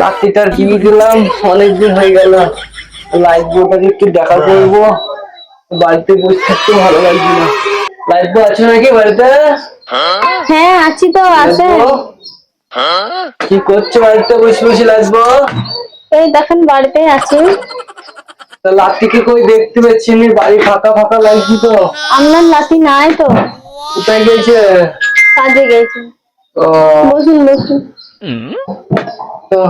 রাত্রিটার কি দিলাম? অনেকদিন হয়ে গেল। লাইট বোর্ডটাকে একটু দেখা করব। বাড়িতে বসে থাকতে ভালো লাগছে না লাইট বউ আছে নাকি বাড়িতে? হ্যাঁ আছি তো আছে। কি করছ বাড়িতে? বসে বসে লাইট বউ? এই দেখেন বাড়িতে আছি। তা লাত্তিকে কই দেখতে পাচ্ছি নি? বাড়ি ফাঁকা ফাঁকা লাগছে তো। আপনার লাঠি নাই তো? কোথায় গেছে? কাজে গেছে। ও। বসুন বসুন। তো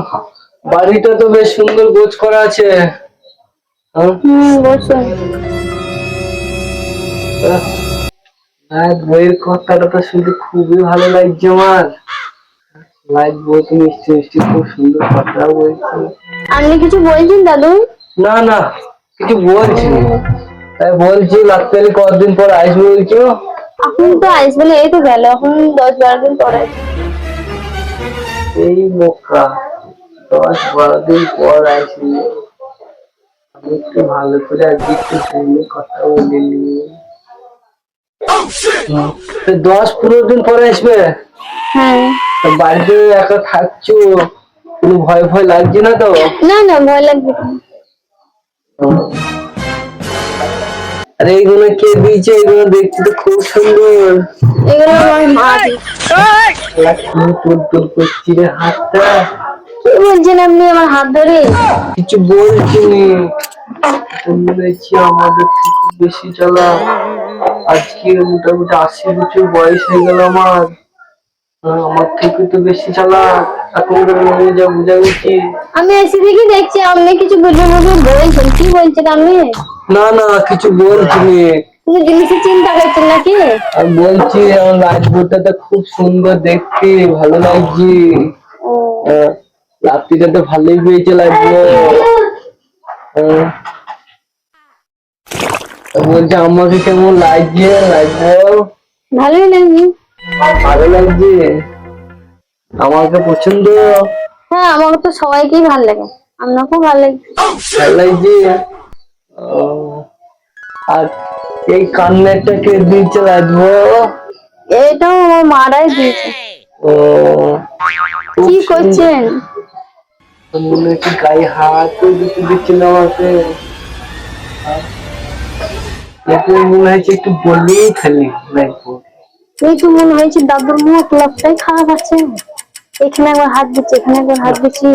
বাড়িটা তো বেশ সুন্দর গোছ করা আছে। বইয়ের কথাটা তো শুনতে খুবই ভালো লাগছে আমার। লাইট বই তো মিষ্টি মিষ্টি খুব সুন্দর কথা বলছে। আপনি কিছু বলছেন দাদু? না না কিছু বলছি তাই বলছি কতদিন পর আসবে বলছো? এখন তো এই তো গেল এখন দশ বারো দিন পরে এই বোকা। দশ বারো দিন পর আমি একটু ভালো করে আজকে একটু ফোনে কথা বলে দশ পনেরো দিন পরে আসবে হ্যাঁ বাড়িতে একা থাকছো কোনো ভয় ভয় লাগছে না তো না না ভয় লাগবে আরে এইগুলো কে দিয়েছে এগুলো দেখতে তো খুব সুন্দর এগুলো আমার তোর করছি রে হাতটা বলছেন আপনি আমার হাত ধরে? কিছু বলছি নি আমাদের থেকে বেশি চলা আজকে মোটামুটি আশি বছর বয়স হয়ে গেল আমার। আমার থেকে তো বেশি চালা এখন নিয়ে যা বুঝা গেছি আমি এসে দেখি দেখছি আপনি কিছু বুঝে বুঝে বলছেন। কি বলছেন আপনি? না না কিছু বলছি নি কোনো জিনিসের চিন্তা করছেন নাকি? আমি বলছি আমার রাজবোটটা তো খুব সুন্দর দেখতে ভালো লাগছে। রাত্রিটা তো ভালোই পেয়েছে লাগবে আহ, বলছে আমাকে কেমন লাগছে? লাগবে ভালোই লাগছে। ভালো লাগছে? আমাকে পছন্দ? হ্যাঁ আমাকে তো সবাইকেই ভালো লাগে। আপনাকেও ভালো লাগে। ভালো লাগছে? আর এই কান্নাটা কে দিয়েছে লাগবো? এটাও আমার মারাই দিয়েছে। ও। কি সুন্দর। মনে হচ্ছে গায়ে হাত দিতে দিচ্ছিল আমাকে। এতে মনে হচ্ছে একটু বলেই খালি এই তো মনে হয়েছে দাদুর মুখ লোকটাই খারাপ আছে। এখানে একবার হাত দিচ্ছি এখানে একবার হাত দিচ্ছি।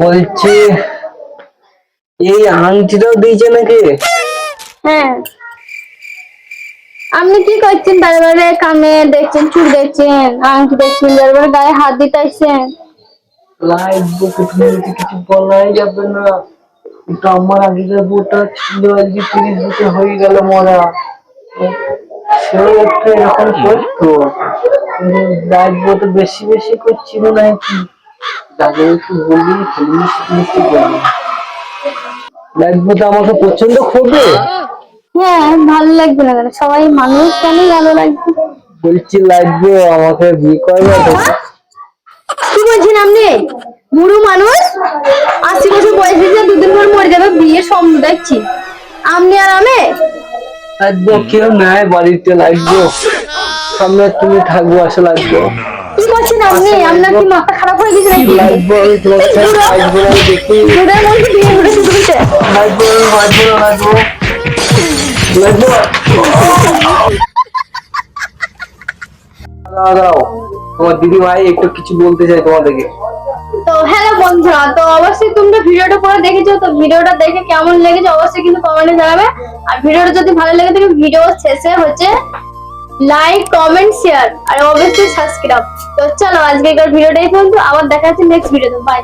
বলছি এই আংটিটাও দিয়েছে নাকি? হ্যাঁ। আপনি কি করছেন? বারে কানে দেখছেন, চুল দেখছেন, আংটি দেখছেন, বারে গায়ে হাত দিতে আসছেন লাইভ বুকে কিছু বলাই যাবে না আমার আগেকার বউটা ছিল আজকে তিরিশ বছর হয়ে গেল মরা। তো বেশি বেশি না কি একটু তো আমাকে পছন্দ করবে হ্যাঁ ভালো লাগবে না কেন? সবাই মানুষ কেন ভালো লাগবে? বলছি বউ আমাকে বিয়ে করবে। কি বলছেন আপনি? বুড়ো মানুষ? আশি বছর বয়স হয়েছে দুদিন পর মরে যাবে বিয়ে সম্ভব দেখছি। আপনি আর আমি? বউ কেউ নাই বাড়িতে বউ সামনে তুমি থাকব আসে বউ কি করছেন আপনি? আপনার কি মাথা খারাপ হয়ে গেছে নাকি? বউ আমি তোমাকে লাইভ বউ আমি দেখি। দুধের মধ্যে বিয়ে ঘুরেছে দুটোতে। লাইভ বউ লাইভ তোমার দিদি ভাই একটু কিছু বলতে চাই তোমাদেরকে তো হ্যালো বন্ধুরা, তো অবশ্যই তোমরা ভিডিওটা দেখেছ, তো ভিডিওটা দেখে কেমন লেগেছে অবশ্যই কিন্তু কমেন্টে জানাবে। আর ভিডিওটা যদি ভালো লেগে থাকে ভিডিও শেষে হচ্ছে লাইক কমেন্ট শেয়ার আর অবশ্যই সাবস্ক্রাইব তো চলো, আজকের ভিডিওটা এই পর্যন্ত, আবার দেখা হচ্ছে নেক্সট ভিডিওতে বাই